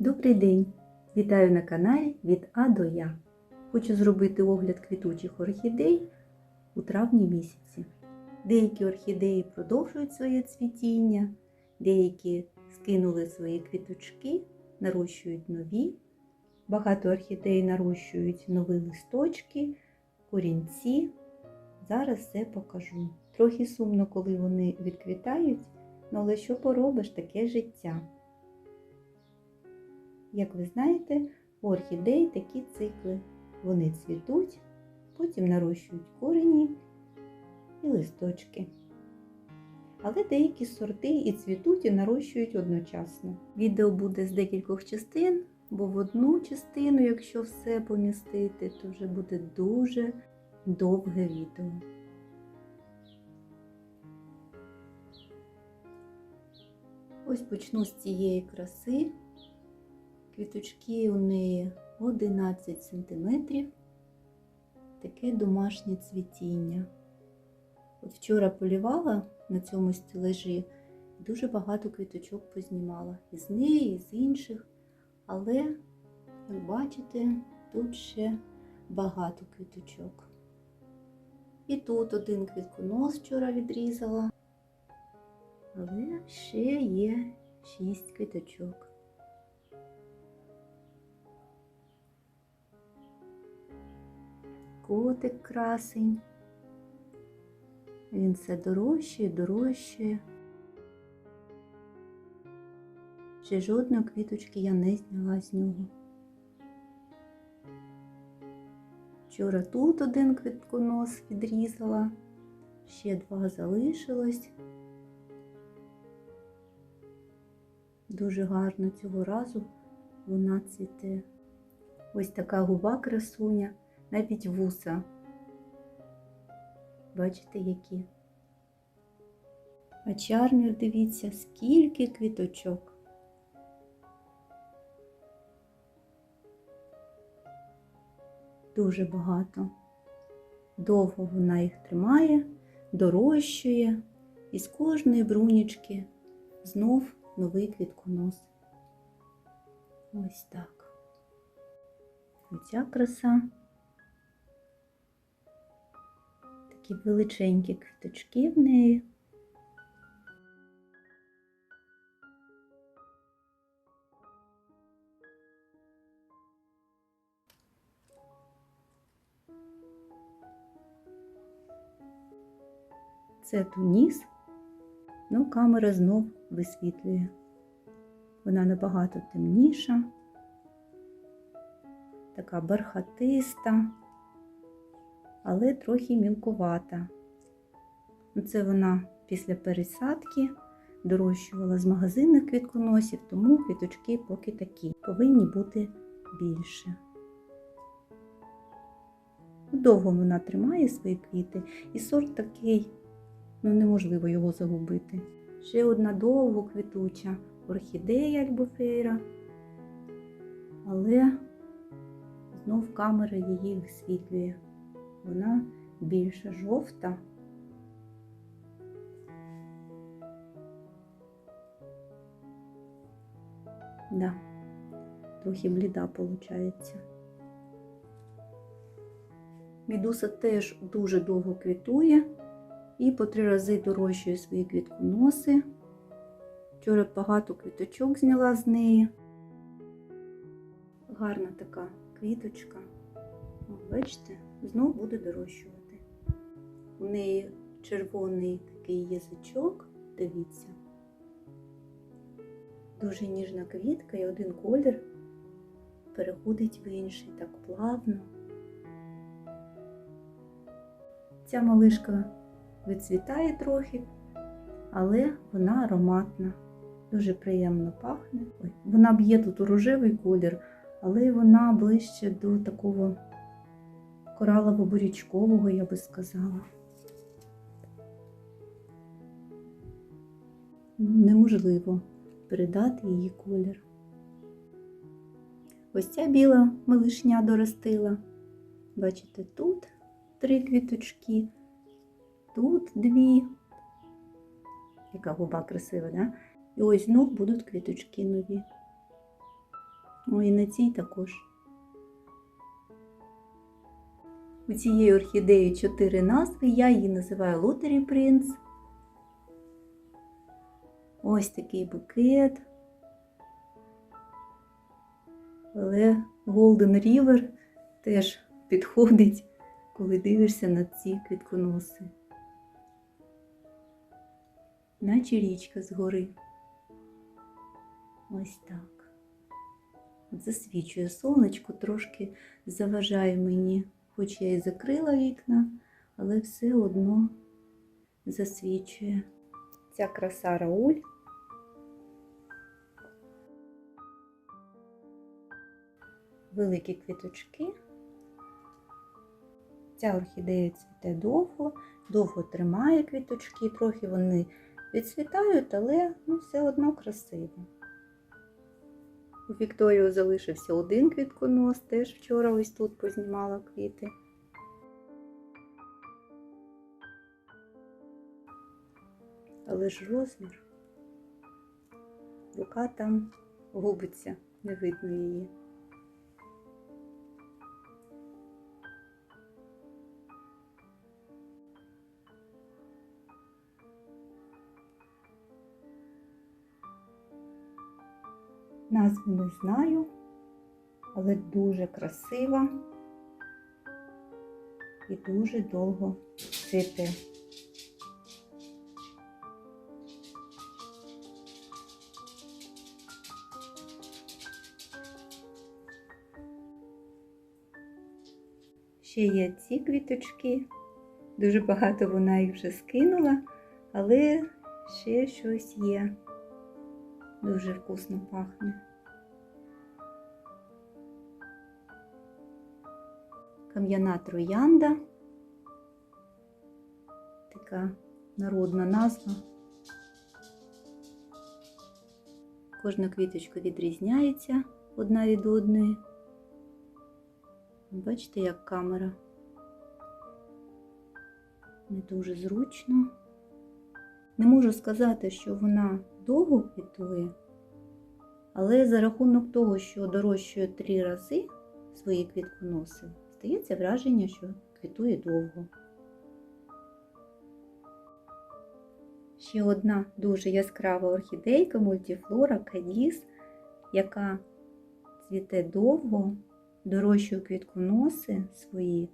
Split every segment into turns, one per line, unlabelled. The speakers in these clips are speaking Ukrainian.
Добрий день! Вітаю на каналі від А до Я. Хочу зробити огляд квітучих орхідей у травні місяці. Деякі орхідеї продовжують своє цвітіння, деякі скинули свої квіточки, нарощують нові. Багато орхідей нарощують нові листочки, корінці. Зараз все покажу. Трохи сумно, коли вони відквітають, але що поробиш таке життя. Як ви знаєте, у орхідей такі цикли. Вони цвітуть, потім нарощують корені і листочки. Але деякі сорти і цвітуть, і нарощують одночасно. Відео буде з декількох частин, бо в одну частину, якщо все помістити, то вже буде дуже довге відео. Ось почну з цієї краси. Квіточки у неї 11 см. Таке домашнє цвітіння. От вчора полювала на цьому стележі, дуже багато квіточок познімала. Із неї, і з інших. Але, як бачите, тут ще багато квіточок. І тут один квітконос вчора відрізала. Але ще є 6 квіточок. Котик красень. Він все дорожче і дорожче. Ще жодної квіточки я не зняла з нього. Вчора тут один квітконос відрізала, ще два залишилось. Дуже гарно цього разу вона цвіте. Ось така губа красуня, навіть вуса. Бачите, які? А чарнір, дивіться, скільки квіточок. Дуже багато. Довго вона їх тримає, дорощує, і з кожної брунічки знов новий квітконос. Ось так. Оця краса. Такі величенькі квіточки в неї. Це туніс, ну камера знов висвітлює. Вона набагато темніша, така бархатиста, але трохи мілкувата. Це вона після пересадки дорощувала з магазинних квітконосів, тому квіточки поки такі, повинні бути більше. Довго вона тримає свої квіти, і сорт такий, ну неможливо його загубити. Ще одна довго квітуча орхідея альбофейра, але знов камера її висвітлює. Вона більше жовта. Да, трохи бліда виходить. Мідуса теж дуже довго квітує і по три рази дорощує свої квітконоси. Вчора багато квіточок зняла з неї. Гарна така квіточка. Бачите, знов буде дорощувати. У неї червоний такий язичок, дивіться. Дуже ніжна квітка і один колір переходить в інший так плавно. Ця малишка відцвітає трохи, але вона ароматна, дуже приємно пахне. Вона б'є тут у рожевий колір, але вона ближче до такого коралово-бурячкового, я би сказала. Неможливо передати її колір. Ось ця біла малишня доростила. Бачите, тут три квіточки, тут дві. Яка губа красива, да? І ось знов будуть квіточки нові. О, і на цій також. У цієї орхідеї чотири назви. Я її називаю Лотері Принц. Ось такий букет. Але Golden River теж підходить, коли дивишся на ці квітконоси. Наче річка згори. Ось так. Засвічує сонечко, трошки заважає мені, хоч я і закрила вікна, але все одно засвічує. Ця краса Рауль. Великі квіточки. Ця орхідея цвіте довго, довго тримає квіточки, трохи вони відцвітають, але ну, все одно красиво. У Вікторію залишився один квітконос, теж вчора ось тут познімала квіти. Але ж розмір. Рука там губиться, не видно її. Назви не знаю, але дуже красива і дуже довго цвіте. Ще є ці квіточки. Дуже багато вона їх вже скинула, але ще щось є. Дуже вкусно пахне. Кам'яна троянда. Така народна назва. Кожна квіточка відрізняється одна від одної. Бачите, як камера. Не дуже зручно. Не можу сказати, що вона довго квітує, але за рахунок того, що дорощує три рази свої квітконоси, стається враження, що квітує довго. Ще одна дуже яскрава орхідейка мультифлора Кадіс, яка цвіте довго, дорощує квітконоси свої,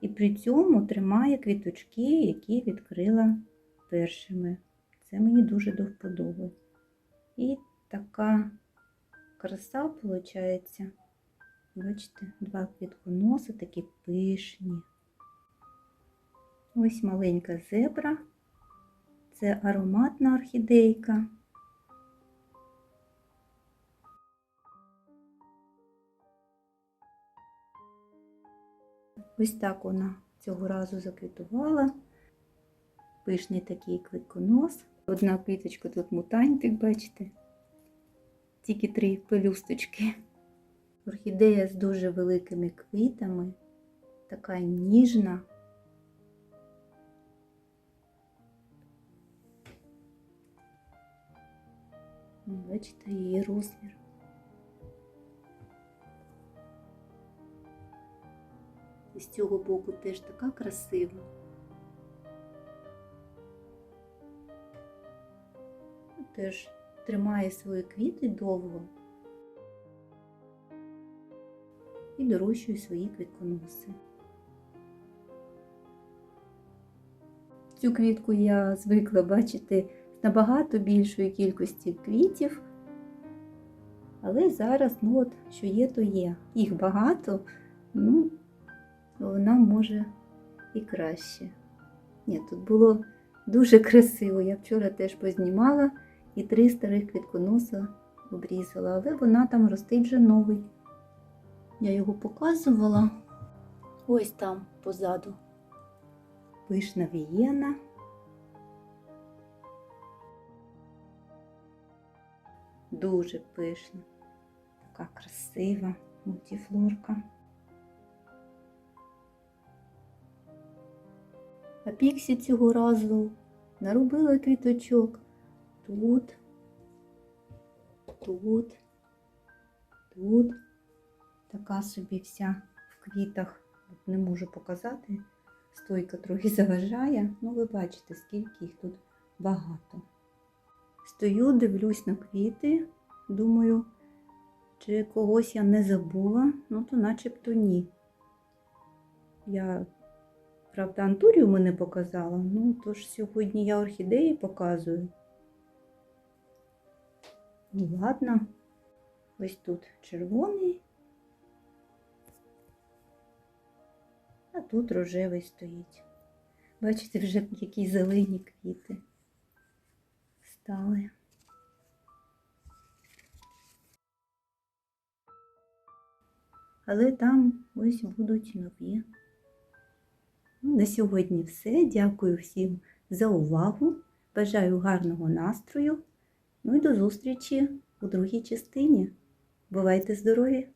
і при цьому тримає квіточки, які відкрила першими. Це мені дуже до вподоби. І така краса виходить. Бачите, два квітконоси такі пишні. Ось маленька зебра. Це ароматна орхідейка. Ось так вона цього разу заквітувала. Пишний такий квітконос. Одна квіточка тут мутантик, бачите? Тільки три пелюсточки. Орхідея з дуже великими квітами, така ніжна. Бачите її розмір. І з цього боку теж така красива. Теж тримає свої квіти довго і дорощує свої квітконоси. Цю квітку я звикла бачити з набагато більшої кількості квітів, але зараз, ну от, що є, то є. Їх багато, ну, вона може і краще. Ні, тут було дуже красиво. Я вчора теж познімала і три старих квітконоса обрізала, але вона там ростить вже новий. Я його показувала ось там позаду. Пишна вієна. Дуже пишна, така красива мультифлорка. А Піксі цього разу наробила квіточок тут, тут, тут така собі вся в квітах. Не можу показати. Стойка трохи заважає. Ну, ви бачите, скільки їх тут багато. Стою, дивлюсь на квіти, думаю, чи когось я не забула, ну то начебто ні. Я, правда, антуріуми не показала, ну тож сьогодні я орхідеї показую. Ну, ладно. Ось тут червоний, а тут рожевий стоїть. Бачите, вже які зелені квіти стали. Але там ось будуть нові. Ну, на сьогодні все. Дякую всім за увагу. Бажаю гарного настрою. Ну і до зустрічі у другій частині. Бувайте здорові!